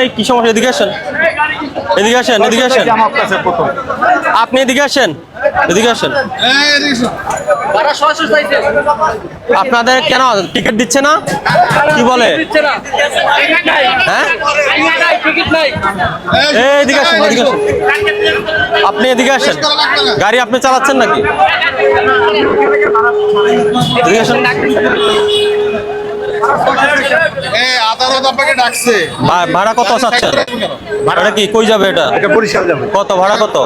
এই, কি সমস্যা? এদিকে আসেন। এদিকে আসেন এদিকে আসেন। আপনি এদিকে আসেন এদিকে আসেন। আপনাদের কেন টিকিট দিচ্ছে না? কি বলে? হ্যাঁ? এদিকে এদিকে আপনি এদিকে আসেন। গাড়ি আপনি চালাচ্ছেন নাকি? এদিকে আসেন। আদালত আপনাকে ডাকছে। ভাড়া কত চাচ্ছেন? ভাড়াটা কি? কই যাবে এটা? এটা বরিশাল যাবে। কত? ভাড়া কত?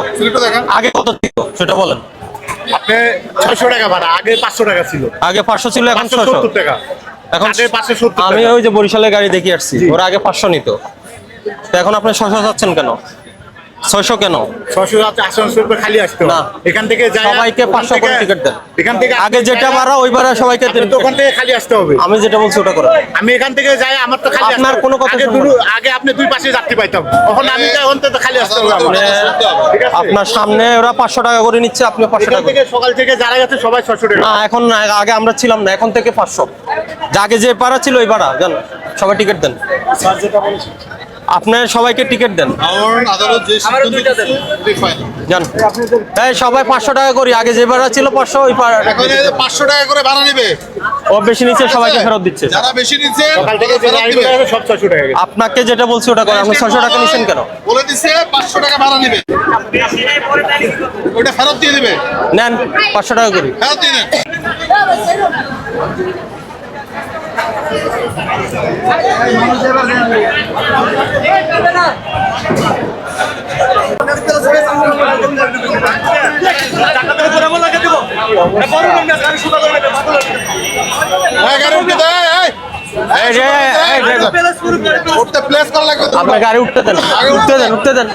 আগে কত ছিল? সেটা বলেন। আপনি ছয়শো টাকা ভাড়া আগে পাঁচশো টাকা ছিল। আগে পাঁচশো ছিল এখন পাঁচশো ছশো সত্তর টাকা। এখন আমি ওই যে বরিশালের গাড়ি দেখে আসছি। ওরা আগে পাঁচশো নিত। তো এখন আপনি ছশো যাচ্ছেন কেন? ছয়শো কেন? আছে আসানসোল রুপে খালি আসতে। না। এখান থেকে সবাইকে পাঁচশো করে টিকিট দেন। এখান থেকে আগে যেটা ভাড়া ওই ভাড়া সবাইকে। তো ওখান থেকে খালি আসতে হবে। আমি যেটা বলছি ওটা করে আমি এখান থেকে যাই আমার তো খালি আপনার কোনো কথা আগে আপনি দুই পাশে যাত্রী পাইতাম। এখন আমি যাই অন্তত খালি আসতে হবে? আপনার সামনে ওরা পাঁচশো টাকা করে নিচ্ছে আপনি পাঁচশো টাকা থেকে সকাল থেকে যারা গেছে সবাই ছশো টাকা। না এখন আগে আমরা ছিলাম না এখন থেকে পাঁচশো। আগে যে ভাড়া ছিল ওই ভাড়া জান? সবাই টিকিট দেন। আপনার সবাইকে টিকিট দেন। জান সবাই পাঁচশো টাকা করি। আগে যে ভাড়া ছিল পাঁচশো ওই পাঁচশো টাকা করে ভাড়া নেবে। ও বেশি নিচ্ছে সবাইকে ফেরত দিচ্ছে। যারা বেশি নিচ্ছে সব ছশো টাকা আপনাকে যেটা বলছি ওটা করে আপনি ছশো টাকা নিচ্ছেন কেন? বলে দিচ্ছে পাঁচশো টাকা ভাড়া নেবে। ওটা ফেরত দিয়ে দিবে। নেন পাঁচশো টাকা করি। ফেরত দিয়ে দেন হ্যাঁ, গাড়ি উঠতে দে, এই। এই যে, এই driver, উঠতে প্লেস করা লাগবে তো। আপনার গাড়ি উঠতে দেন উঠতে দেন উঠতে দেন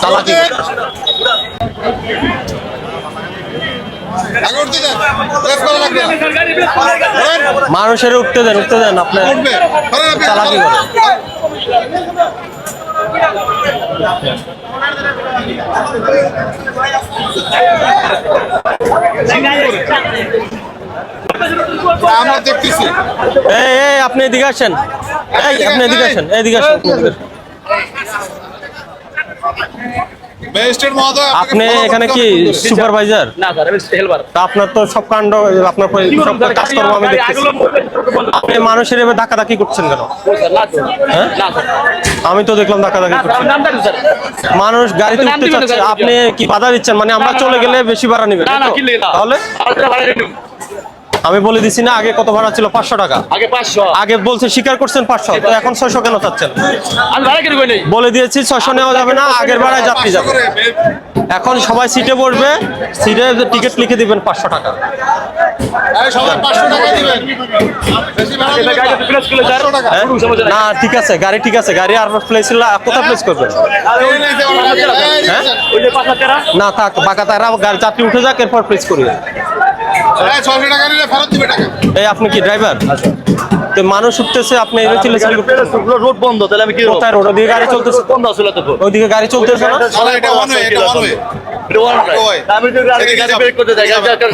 চালাকি আগে উঠতে দেন প্লেস করা লাগবে ধরেন, মানুষের উঠতে দেন উঠতে দেন আপনার। চালাকি করে। আপনি এদিকে আসেন এই, আপনি এদিকে আসেন এদিকে আসেন আপনি এখানে কি সুপারভাইজার? না স্যার আমি হেলপার তা আপনার তো সব কাণ্ড আপনার সব কাজকর্ম আমি দেখতেছি। আপনি মানুষের এবার ধাক্কাধাক্কি করছেন কেন? হ্যাঁ? আমি তো দেখলাম ধাক্কাধাক্কি করছেন। মানুষ গাড়িতে উঠতে চাচ্ছে আপনি কি বাধা দিচ্ছেন? মানে আমরা চলে গেলে বেশি ভাড়া নেবেন তাহলে। আমি বলে দিছি না আগে কত ভাড়া ছিল? পাঁচশো টাকা। আগে পাঁচশো। আগে বলছে স্বীকার করছেন পাঁচশো তো এখন ছয়শো কেন চাচ্ছেন? আমি ভাড়া কিনে নেই। বলে দিয়েছি ছয়শো নেওয়া যাবে না আগের ভাড়ায় যাত্রী যাবে। এখন সবাই সিটে বসবে সিটে টিকিট লিখে দিবেন পাঁচশো টাকা। এই সবাই পাঁচশো টাকা দিবেন। বেশি ভাড়া দিবেন গাড়িটা না। ঠিক আছে গাড়ি ঠিক আছে গাড়ি আর প্লেস কোথায় প্লেস। এই হ্যাঁ? না থাক বাঁকা তারা গাড়ি যাত্রী উঠে যাক এরপর প্লেস করি। এই ছয়শো টাকা নিলে ফেরত দিবে টাকা এই আপনি কি ড্রাইভার তো মানুষ উঠতেছে আপনি। রোড বন্ধ তাহলে আমি কি কোথায় রোড? ওদিকে গাড়ি চলতেছে। বন্ধ ছিল তো ওইদিকে গাড়ি চলতেছে না? এটা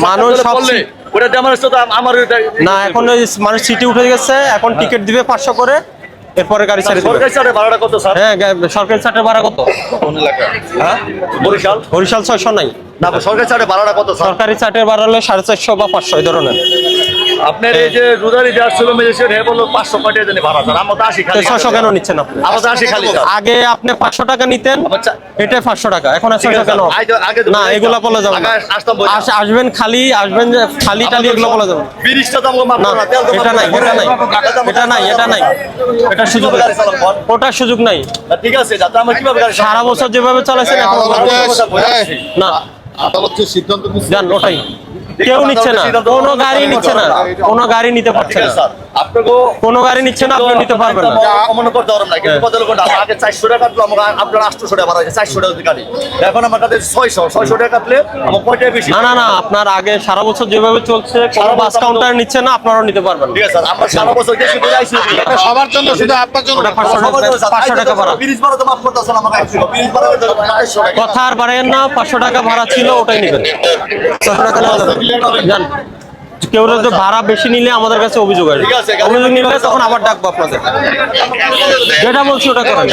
মানুষ না এখন সিটে উঠে গেছে এখন টিকিট দিবে পাঁচশো করে। এরপরে গাড়ি ছেড়ে দিবে সরকারি চার্টে ভাড়াটা কত স্যার? হ্যাঁ সরকারি চার্টের ভাড়া কত? হ্যাঁ? বরিশাল? বরিশাল ছয়শো নাই। না সরকারি চার্টে ভাড়াটা কত স্যার? সরকারি ভাড়া হলো সাড়ে চারশো বা পাঁচশো এই ধরনের। আপনার এই যে রুদারি যে আসছিল ম্যাজিস্ট্রেট হে বলল পাঁচশো কোটি জানি ভাড়া স্যার আমার তো আশি খালি কেন নিচ্ছেন আপনি? আমার তো আশি খালি আগে আপনি পাঁচশো টাকা নিতেন চা- পাঁচশো টাকা এখন আর কেন? না এগুলা। বলে যাবে আসবেন খালি আসবেন যে খালি টালি এগুলো বলে যাবে। না। বিরিশটা এটা নাই এটা নাই এটা নাই এটা নাই। এটা সুযোগ ওটার সুযোগ নাই। ঠিক আছে যাতে আমরা কীভাবে সারা বছর যেভাবে চালাইছেন এখন না। আদালত সিদ্ধান্ত ওটাই। কেউ নিচ্ছে না। কোনো গাড়ি নিচ্ছে না। কোনো গাড়ি নিতে পারছে না। আছে স্যার আপনাকে কোনো গাড়ি নিচ্ছে না আপনি নিতে পারবেন না। মনে করতে পারবেন না। কিন্তু কত লোক আগে চারশো টাকা কাটলো আমরা আপনার আটশো টাকা চারশো টাকা গাড়ি। এখন আমার কাছে ছয়শো ছয়শো টাকা কাটলে আমার বেশি? না না না আপনার আগে সারা বছর যেভাবে চলছে কোনো বাস কাউন্টার নিচ্ছে না আপনারাও নিতে পারবেন ঠিক আছে আমরা সারা বছর সবার জন্য শুধু আপনার জন্য। পাঁচশো টাকা ভাড়া। তো মাফ করতে আসলে আমাকে কথা আর বাড়েন না পাঁচশো টাকা ভাড়া ছিল ওটাই নেবেন। ছশো টাকা কেউ যদি ভাড়া বেশি নিলে আমাদের কাছে অভিযোগ আসবে। আছে, অভিযোগ নিলে তখন আবার ডাকবো আপনাদের। যেটা বলছি ওটা করেন।